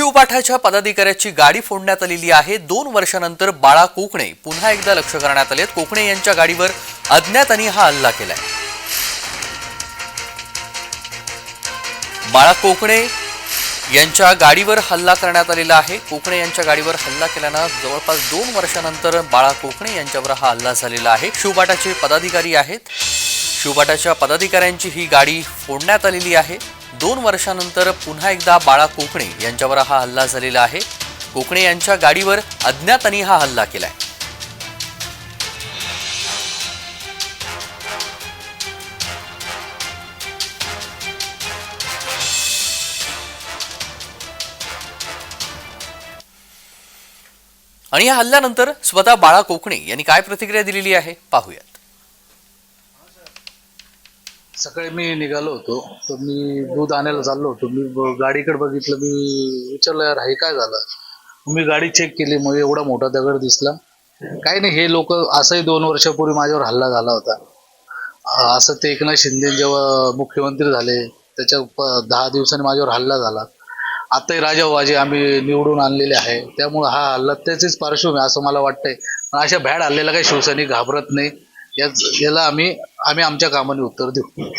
शिवपाठाच्या पदाधिकाऱ्याची गाडी फोडण्यात आलेली आहे. दोन वर्षानंतर बाळा कोकणे पुन्हा एकदा लक्ष करण्यात आले कोकणे यांच्या गाडीवर अज्ञातांनी हा हल्ला केलाय. बाळा कोकणे यांच्या गाडीवर हल्ला करण्यात आलेला आहे. कोकणे यांच्या गाडीवर हल्ला केल्यानं जवळपास दोन वर्षानंतर बाळा कोकणे यांच्यावर हा हल्ला झालेला आहे. शिवपाठाचे पदाधिकारी आहेत. शिवपाठाच्या पदाधिकाऱ्यांची ही गाडी फोडण्यात आलेली आहे. दोन वर्षानंतर पुन्हा एकदा बाळा कोकणे यांच्यावर हा हल्ला झालेला आहे. कोकणे यांच्या गाडीवर अज्ञातांनी हा हल्ला केलाय. आणि या हल्ल्यानंतर स्वतः बाळा कोकणे यांनी काय प्रतिक्रिया दिलेली आहे? पाहूयात. सकाळी मी निघालो होतो. तर मी दूध आणायला चाललो होतो. मी ब- गाडीकडे बघितलं मी विचारलं यार हे काय झालं? मी गाडी चेक केली मग एवढा मोठा दगड दिसला. काही नाही हे लोक असंही दोन वर्षापूर्वी माझ्यावर हल्ला झाला होता. अं, असं ते एकनाथ शिंदे जेव्हा मुख्यमंत्री झाले त्याच्या प- दहा दिवसांनी माझ्यावर हल्ला झाला. आताही राजावाजे आम्ही निवडून आणलेले आहे. त्यामुळं हा हल्ला त्याचीच पार्श्वभूमी असं मला वाटतंय. पण अशा भॅड हल्ल्याला काही शिवसैनिक घाबरत नाही. याच याला आम्ही आम्ही आमच्या कामाने उत्तर देऊ.